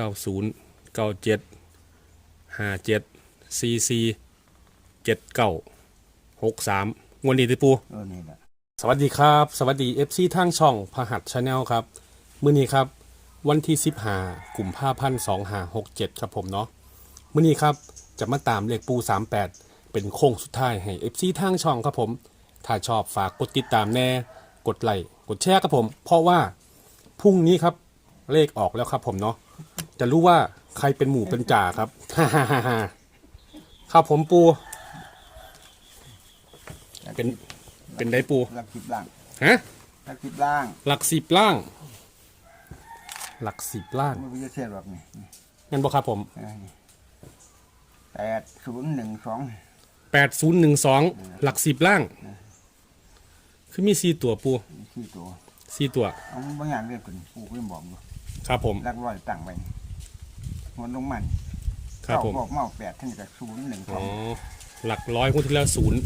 เก้าศูนย์เก้าเจ็ดห้าเจ็ดสี่สี่เจ็ดเก้าหกสามงวดนี้ติปู เออนี่แหละสวัสดีครับ สวัสดี FC ทางช่องพหัสชาแนลครับ มื้อนี้ครับ วันที่15กลุ่มผ้าพันสองหาหกเจ็ดครับผมเนาะมื้อนี้ครับ จะมาตามเลขปู 38 เป็นโค้งสุดท้ายให้ FC ทางช่องครับผม ถ้าชอบฝากกดติดตามแน่ กดไลค์กดแชร์ครับผม เพราะว่าพรุ่งนี้ครับเลขออกแล้วครับผมเนาะ จะรู้ว่าใครเป็นหมูเป็นจ่าครับครับผมปู เป็น เป็นได้ปู หลักสิบล่างฮะ หลักสิบล่างหลักสิบล่าง หลักสิบล่างไม่รู้จะเทียบแบบนี้งั้นบอกครับผมเออนี่แปดศูนย์หนึ่งสองแปดศูนย์หนึ่งสองหลักสิบล่าง คือมีสี่ตัวปูที่ตัวสี่ตัว เอาบางอย่างเรียกกันผู้เพิ่งบอกอยู่ ครับผม หลักร้อยตั้งไปหัวลงมันครับผมเก้าบอกเมาแปดท่านกับศูนย์หนึ่งสอ๋อองหลักร้อยงวดที่แล้วศูนย์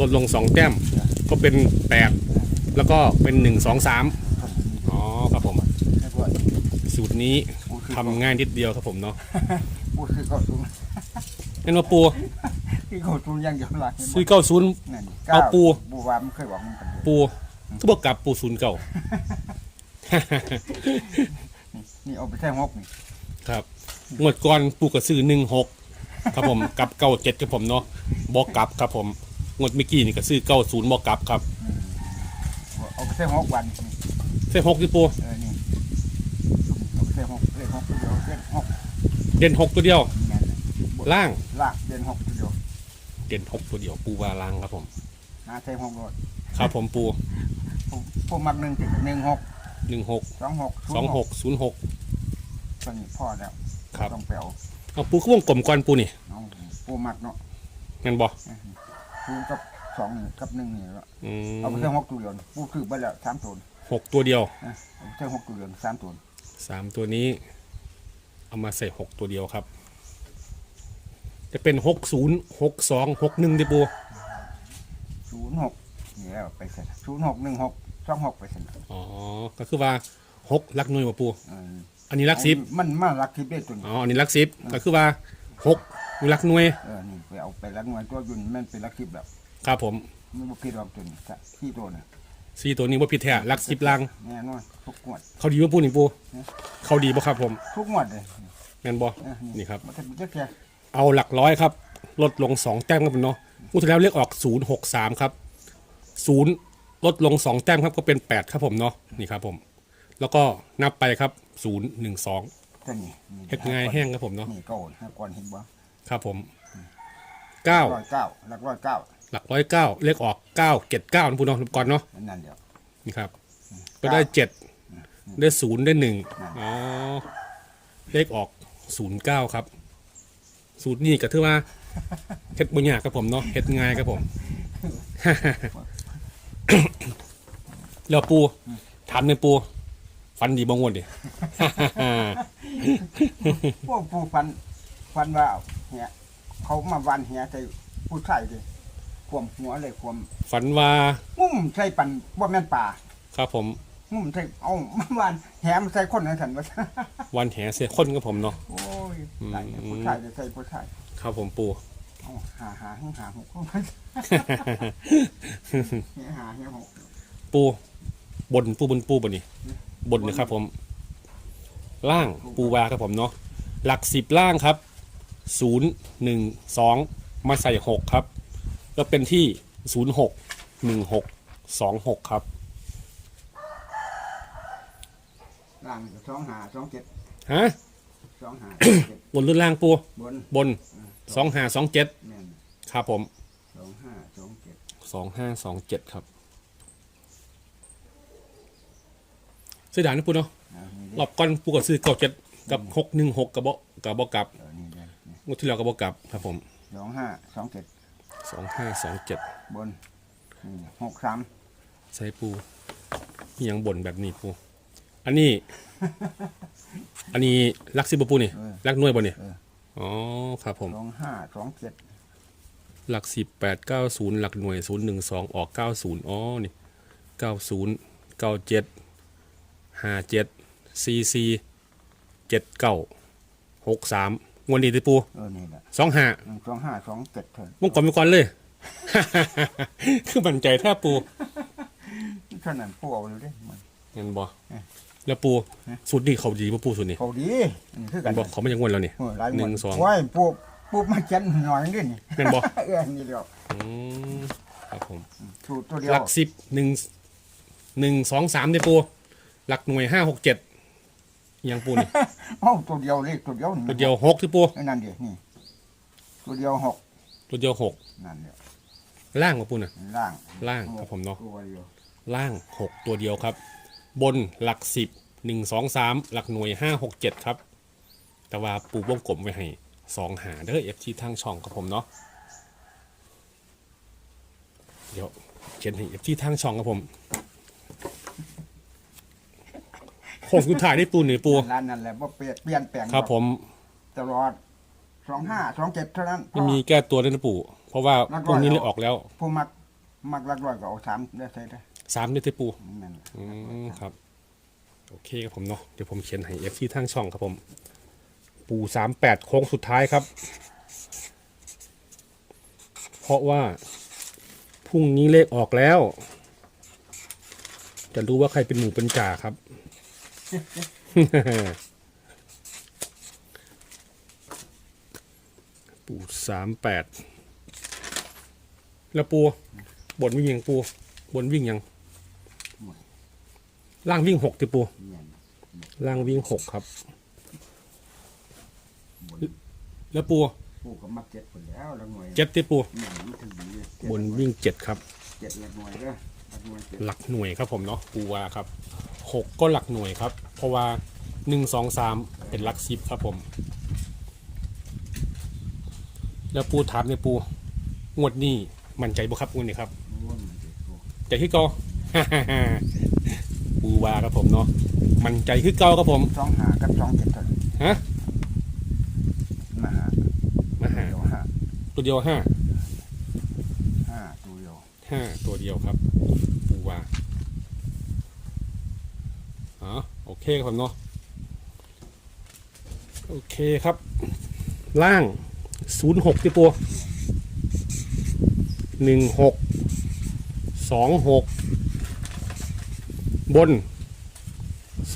ลดลงสองแต้ม ก็เป็นแปดแล้วก็เป็นหนึ่งสองสามอ๋อครับผม แล้วก็สูตรนี้ทำง่ายนิดเดียวครับผมเนาะผู้ซื้อเก้าศูนย์งั้นว่าปูที่เก้าศูนย์ยังเดียวหลักซื้อเก้าศูนย์ นั่นเอาปู ปูว่ามันเคยบอกมันกันเลยปูก็บอกกลับปูศูนย์เก่า นี่เอาไปแท่งหกนี่ครับงวดก่อนปูกระซื้อหนึ่งหกครับผมกับเก้าเจ็ดครับผมเนาะบอกกลับครับผมงวดเมื่อกี้นี่ก็ซื้อเก้าศูนย์บอกกลับครับเอาไปแท่งหกวันนี่เส้นหกที่ปูเออนี่เอาไปแท่งหกเลขหกตัวเดียวเลขหกเด่นหกตัวเดียวนั่นน่ะล่างลากเดือนหกตัวเดียวเด่นหกตัวเดียวปูวาล่างครับผมหาแท่งหกรถครับผมปูผมผมมักหนึ่งถึงหนึ่งหกหนึ่งหกสองหกสองหกศูนย์หก ตอนนี้พ่อแล้วครับ ต้องแปลวเอาปูเขาวงกลมก่อนปูนี่น้องปูมักเนาะงั้นบอปูกับสองนี่กับหนึ่งนี่แล้วอืมเอาไปแท่งหกตัวเดียวปูคือไปแล้วสามตัวหกตัวเดียวนะเอาไปแท่งหกตัวเดียวสามตัวสามตัวนี้ เอามาใส่หกตัวเดียวครับ จะเป็นหกศูนย์หกสองหกหนึ่งดิปูศูนย์หกนี่แล้วไปเสร็จศูนย์หกหนึ่งหกสองหกไปเสร็จอ๋อก็คือว่าหกลักหน่วยบ่ปูเออ อันนี้ลักสิบมันมาลักทิพย์ได้ตัวนี้อ๋ออันนี้ลักสิบก็คือว่าหกมีลักหน่วยเออนี่ไปเอาไปลักหน่วยตัวยุ่นมันเป็นลักทิพย์แบบครับผมมันบ่ผิดหรอกตัวนี้จ้ะที่ตัวน่ะสี่ตัวนี้ว่าผิดแท้ลักสิบลังแน่นอนทุกงวด เขาดีว่าปูนี่ปูเขาดีป่ะครับผมทุกงวดเลยงั้นบ่เออนี่ครับมันจะเป็นแค่เอาหลักร้อยครับ ลดลงสองแต้มครับผมเนาะงวดที่แล้วเรียกออกศูนย์หกสามครับศูนย์ลดลงสองแต้มครับก็เป็นแปดครับผมเนาะนี่ครับผม แล้วก็นับไปครับศูนย์หนึ่งสองตัวนี้นี่เฮ็ดง่ายแห้งครับผมเนาะนี่เก้าห้าก่อนเห็นบ่ครับผมเก้าร้อยเก้าหลักร้อยเก้าหลักร้อยเก้าเลขออกเก้าเจ็ดเก้านะพูเนาะก่อนเนาะอันนั่นเดียวนี่ครับ ก็ได้เจ็ดได้ศูนย์ได้หนึ่งอ๋อเลขออกศูนย์เก้าครับ สูตรนี้ก็ถือว่าเฮ็ดบุญยากครับผมเนาะเฮ็ดง่ายครับผม แล้วปูถามในอยปู ฟันดีบางวันดิ พวกผู้ฟันฟันว่าเหียเขามาวันเหียใส่ผู้ชายเลยควมหัวเลยควมฝันว่างุ่มใส่ปันว่าแม่นป่าครับผมงุ่มใส่เอามาวันแหมใส่คนนั้นสันว่าวันแหเสียคนครับผมเนาะโอ้ยไหนผู้ชายจะใส่ผู้ชายครับผมปู เอาหาหาหาหาหกเหียหาเหียหกปูบนปูบนปูบนนี่ บนนะครับผม ล่างปูวาครับผมเนาะหลักสิบล่างครับศูนย์หนึ่งสองมาใส่หกครับ ก็เป็นที่ศูนย์หกหนึ่งหกสองหกครับล่างสองหาสองเจ็ดฮะสองหาเจ็ดบนหรือล่างปูบนบนสองห้าสองเจ็ดแม่นครับผมสองห้าสองเจ็ดสองห้าสองเจ็ดครับ เสียดายนะปูเนาะเอานี่รเด้อบก้อนปูก็ซื้อเก้าเจ็ดกับหกหนึ่งหกกับบ่กับบ่กลับเออนี่เด้นี่งวดที่แล้วกับบ่กลับครับผมสองห้าสองเจ็ดสองห้าสองเจ็ดบนนี่หกสามใส่ปูมีหยังบ่นแบบนี้ปูอันนี้ อันนี้ลักซิบปูนี่ลักหน่วยบ่นี่อ๋อครับผมสองห้าสองเจ็ดหลักสิบแปดเก้าศูนย์หลักหน่วยศูนย์หนึ่งสองออกเก้าศูนย์อ๋อนี่เก้าศูนย์เก้าเจ็ด ห้าเจ็ดซีซีเจ็ดเก้าหกสามงวดนี้ที่ปูเออนี่แหละสองห้าหนึ่งสองห้าสองเจ็ดเถิดวงกลมไปก่อนเลย คือมั่นใจแท้ปูเท่านั้นผู้เอาเลยเด้มัน เงินบ่เอ๊ะ แล้วปูสูตรนี้เขาดีป่ะปูสูตรนี้เขาดีอันนี้คือกัเห็นนบ่เขาไม่ยังงวดแล้วนี่เออหลายหนึ่งสองโอ้ยปูปูมาเขียนหน่อยนิดนี่เป็นบ่ เออนี่เดียวอืมครับผม สูตรตัวเดียวหลักสิบหนึ่งหนึ่งสองสามเนี่ยปู หลักหน่วยห้าหกเจ็ดยังปูนี่ เอ้าตัวเดียวเลขตัวเดียวนี่ตัวเดียวหกที่ปูไอ้นั่นเดียวนี่ตัวเดียวหกตัวเดียวหกนั่นเดียวล่างมาปูน่ะ ล่างล่างครับผมเนาะ ตัวเดียวล่างหกตัวเดียวครับ บนหลักสิบหนึ่งสองสามหลักหน่วยห้าหกเจ็ดครับ แต่ว่าปูวงกลมไว้ให้สองหาเด้อเอฟที่ทางช่องครับผมเนาะเดี๋ยวเขียนให้เอฟที่ทางช่องครับผม โค้งสุดท้ายได้ปูหนึ่งปู ร้านนั่นแหละว่าเปลี่ยนเปลี่ยนแปลงครับ ผมตลอดสองห้าสองเจ็ดเท่านั้นไม่มีแก้ตัวด้วยนะปู่เพราะว่านักร้อยพวกนี้เลยออกแล้วผู้มักมักลักร้อยก็เอาสามได้ใช่ได้สามเนี่ยที่ปู่นั่นแหละอืมครับ โอเคครับผมเนาะเดี๋ยวผมเขียนให้เอฟซีทางช่องครับผม ปู่สามแปดโค้งสุดท้ายครับ เพราะว่าพรุ่งนี้เลขออกแล้ว จะรู้ว่าใครเป็นหมูเป็นจ่าครับ ปู่สามแปดแล้วปูบนวิ่งยังปูบนวิ่งยังล่างวิ่งหกติปูเนี่ยล่างวิ่งหกครับบนแล้วปูผู้ก็มักเจ็ดคนแล้วละหน่วยเจ็ดติปูเนี่ยมันถึงดีเลยเจ็ดบนวิ่งเจ็ดครับเจ็ดละหน่วยเด้อละหน่วยเจ็ดหลักหน่วยครับผมเนาะปูว่าครับ หกก็หลักหน่วยครับ เพราะว่าหนึ่งสองสามเป็นหลักสิบครับผม แล้วปูถามเนี่ยปูงวดนี้มั่นใจบ่ครับงวดนี้ครับโอ้ยมันเจ็ดตัวใจคือเก่าปูว่าครับผมเนาะมั่นใจคือเก่าครับผมสองหากับสองเจ็ดเท่านั้นฮะมาหามาหาเดียวห้าตัวเดียวห้าห้าตัวเดียวห้าตัวเดียวครับ ปูว่า อ๋อโอเคครับเนาะโอเคครับ ล่างศูนย์หกที่ปูหนึ่งหกสองหกบน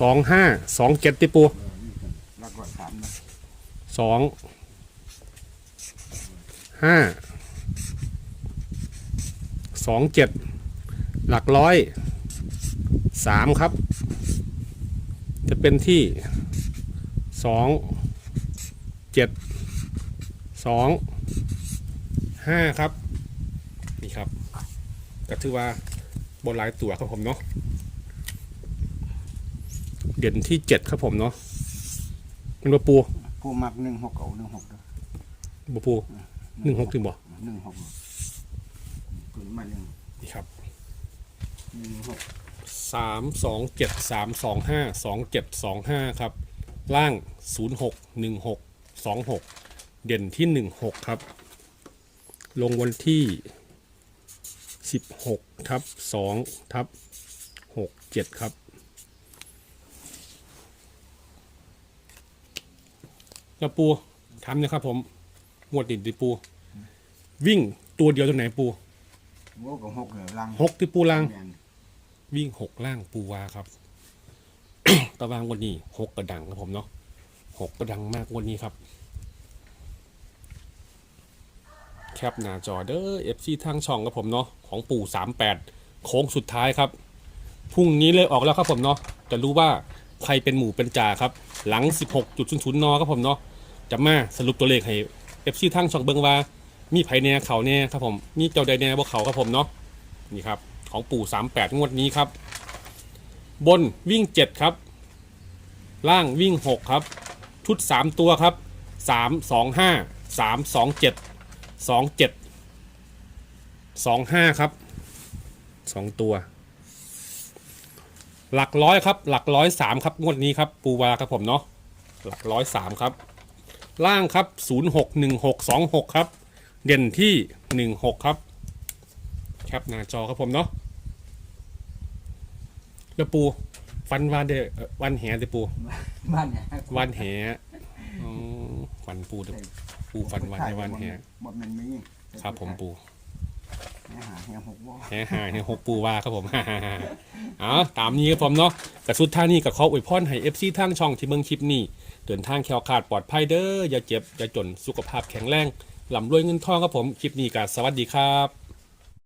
สองห้าสองเจ็ดที่ปูเออนี่กันลักร้อยสามนะสองห้าสองเจ็ดหลักร้อยสามครับ จะเป็นที่สองเจ็ดสองห้าครับ นี่ครับก็ถือว่าบนหลายตัวครับผมเนาะเด่นที่เจ็ดครับผมเนาะมันมาปูผู้มักหนึ่งหกเอาหนึ่งหกเด้อบ่ปูหนึ่งหกถึงบ่หนึ่งหกคุณมาหนึ่งนี่ครับหนึ่งหก สามสองเจ็ดสามสองห้าสองเจ็ดสองห้าครับ ล่างศูนย์หกหนึ่งหกสองหกเด่นที่หนึ่งหกครับ ลงวันที่สิบหกทับสองทับหกเจ็ดครับแล้วปูทำนะครับผมงวดดินดิปู วิ่งตัวเดียวตรงไหนปูโว้กับหกเหลือลังหกที่ปูล่างแม่น วิ่งหกล่างปูวาครับ ตะวางวันนี้หกกระดังครับผมเนาะหกกระดังมากวันนี้ครับ แคปหน้าจอเด้อเอฟซีทางช่องครับผมเนาะของปู่สามแปดโค้งสุดท้ายครับพรุ่งนี้เลยออกแล้วครับผมเนาะจะรู้ว่าใครเป็นหมู่เป็นจ่าครับ หลัง 16.00นครับผมเนาะจะมาสรุปตัวเลขให้เอฟซีทางช่องเบิงว่า มีไผแน่เขาแน่ครับผม มีเจ้าใดแน่บ่เขาครับผมเนาะนี่ครับ ของปู่สามแปดงวดนี้ครับ บนวิ่งเจ็ดครับ ล่างวิ่งหกครับ ชุดสามตัวครับสามสองห้าสามสองเจ็ดสองเจ็ดสองห้าครับสองตัว หลักร้อยครับ หลักร้อยสามครับ งวดนี้ครับ ปูวาครับผมเนาะ หลักร้อยสามครับ ล่างครับศูนย์หกหนึ่งหกสองหกครับ เด่นที่หนึ่งหกครับแคปหน้าจอครับผมเนาะ แล้วปูฟันว่าเด้อเอ่อวันแหเด้อปูบ้านเนี่ยวันแหอ๋อฟันปูเด้อปูฟันวันในวันแหบ่แมันมีครับผมปูแหหาแหหกบ่แหหาแหหกปูว่าครับผมเอาตามนี้ครับผมเนาะกระสุดท่านี้กับขออวยพรให้ FC ทางช่องที่เบิ่งคลิปนี้เดินทางแคล้วคลาดปลอดภัยเด้ออย่าเจ็บอย่าจนสุขภาพแข็งแรงลำรวยเงินทองครับผมคลิปนี้ก็สวัสดีครับ